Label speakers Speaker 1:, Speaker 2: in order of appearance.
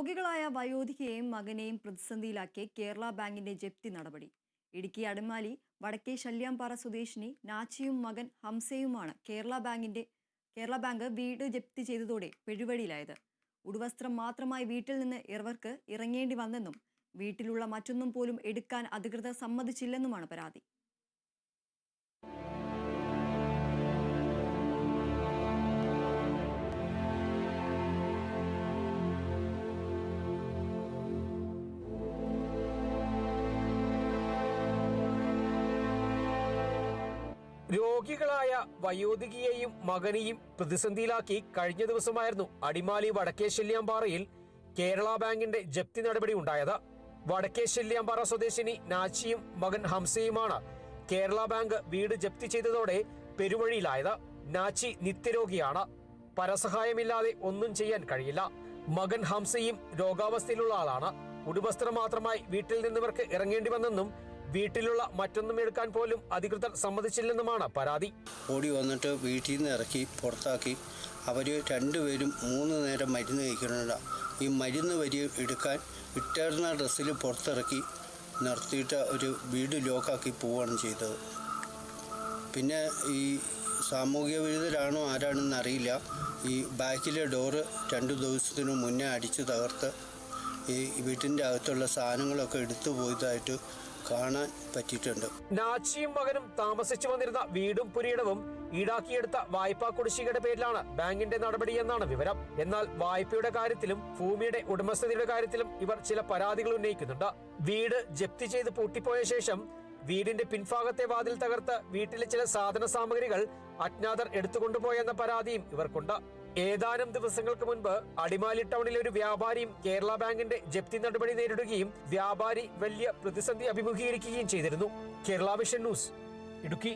Speaker 1: രോഗികളായ വയോധികയെയും മകനെയും പ്രതിസന്ധിയിലാക്കിയ കേരള ബാങ്കിന്റെ ജപ്തി നടപടി. ഇടുക്കി അടിമാലി വടക്കേ ശല്യാംപാറ സ്വദേശിനി നാച്ചിയും മകൻ ഹംസയുമാണ് കേരള ബാങ്കിന്റെ കേരള ബാങ്ക് വീട് ജപ്തി ചെയ്തതോടെ പെഴുവഴിയിലായത് ഉടുവസ്ത്രം മാത്രമായി വീട്ടിൽ നിന്ന് ഇറവർക്ക് ഇറങ്ങേണ്ടി വന്നെന്നും വീട്ടിലുള്ള മറ്റൊന്നും പോലും എടുക്കാൻ അധികൃതർ സമ്മതിച്ചില്ലെന്നുമാണ് പരാതി.
Speaker 2: രോഗികളായ വയോധികയെയും മകനെയും പ്രതിസന്ധിയിലാക്കി കഴിഞ്ഞ ദിവസമായിരുന്നു അടിമാലി വടക്കേ ശല്യാമ്പാറയിൽ കേരള ബാങ്കിന്റെ ജപ്തി നടപടി ഉണ്ടായത്. വടക്കേ ശല്യാമ്പാറ സ്വദേശിനി നാച്ചിയും മകൻ ഹംസയുമാണ് കേരള ബാങ്ക് വീട് ജപ്തി ചെയ്തതോടെ പെരുവഴിയിലായത്. നാച്ചി നിത്യരോഗിയാണ്. പരസഹായമില്ലാതെ ഒന്നും ചെയ്യാൻ കഴിയില്ല. മകൻ ഹംസയും രോഗാവസ്ഥയിലുള്ള ആളാണ്. ഉടുവസ്ത്രം മാത്രമായി വീട്ടിൽ നിന്നിവർക്ക് ഇറങ്ങേണ്ടി വന്നെന്നും വീട്ടിലുള്ള മറ്റൊന്നും എടുക്കാൻ പോലും അധികൃതർ സമ്മതിച്ചില്ലെന്നുമാണ് പരാതി.
Speaker 3: ഓടി വന്നിട്ട് വീട്ടിൽ നിന്ന് ഇറക്കി പുറത്താക്കി. അവർ രണ്ടുപേരും മൂന്ന് നേരം മരുന്ന് കഴിക്കുന്നുണ്ട്. ഈ മരുന്ന് വരി എടുക്കാൻ ഇട്ടേർന്ന ഡ്രസ്സിൽ പുറത്തിറക്കി നിർത്തിയിട്ട് ഒരു വീട് ലോക്കാക്കി പോവുകയാണ് ചെയ്തത്. പിന്നെ ഈ സാമൂഹിക വിരുദ്ധരാണോ ആരാണെന്ന് അറിയില്ല. ഈ ബാക്കിലെ ഡോറ് രണ്ടു ദിവസത്തിനു മുന്നേ അടിച്ച് തകർത്ത് ഈ വീട്ടിന്റെ അകത്തുള്ള സാധനങ്ങളൊക്കെ എടുത്തു പോയതായിട്ട് കാണാൻ പറ്റിയിട്ടുണ്ട്.
Speaker 2: നാച്ചിയും മകനും താമസിച്ചു വന്നിരുന്ന വീടും പുരീടവും ഈടാക്കിയെടുത്ത വായ്പാ കുടിശ്ശികയുടെ പേരിലാണ് ബാങ്കിന്റെ നടപടി എന്നാണ് വിവരം. എന്നാൽ വായ്പയുടെ കാര്യത്തിലും ഭൂമിയുടെ ഉടമസ്ഥതയുടെ കാര്യത്തിലും ഇവർ ചില പരാതികൾ ഉന്നയിക്കുന്നുണ്ട്. വീട് ജപ്തി ചെയ്ത് പൂട്ടിപ്പോയ ശേഷം വീടിന്റെ പിൻഭാഗത്തെ വാതിൽ തകർത്ത് വീട്ടിലെ ചില സാധന സാമഗ്രികൾ അജ്ഞാതർ എടുത്തുകൊണ്ടുപോയെന്ന പരാതിയും ഇവർക്കുണ്ട്. ഏതാനും ദിവസങ്ങൾക്ക് മുൻപ് അടിമാലി ടൗണിലെ ഒരു വ്യാപാരിയും കേരള ബാങ്കിന്റെ ജപ്തി നടപടി നേരിടുകയും വ്യാപാരി വലിയ പ്രതിസന്ധി അഭിമുഖീകരിക്കുകയും ചെയ്തിരുന്നു. കേരള വിഷൻ ന്യൂസ് ഇടുക്കി.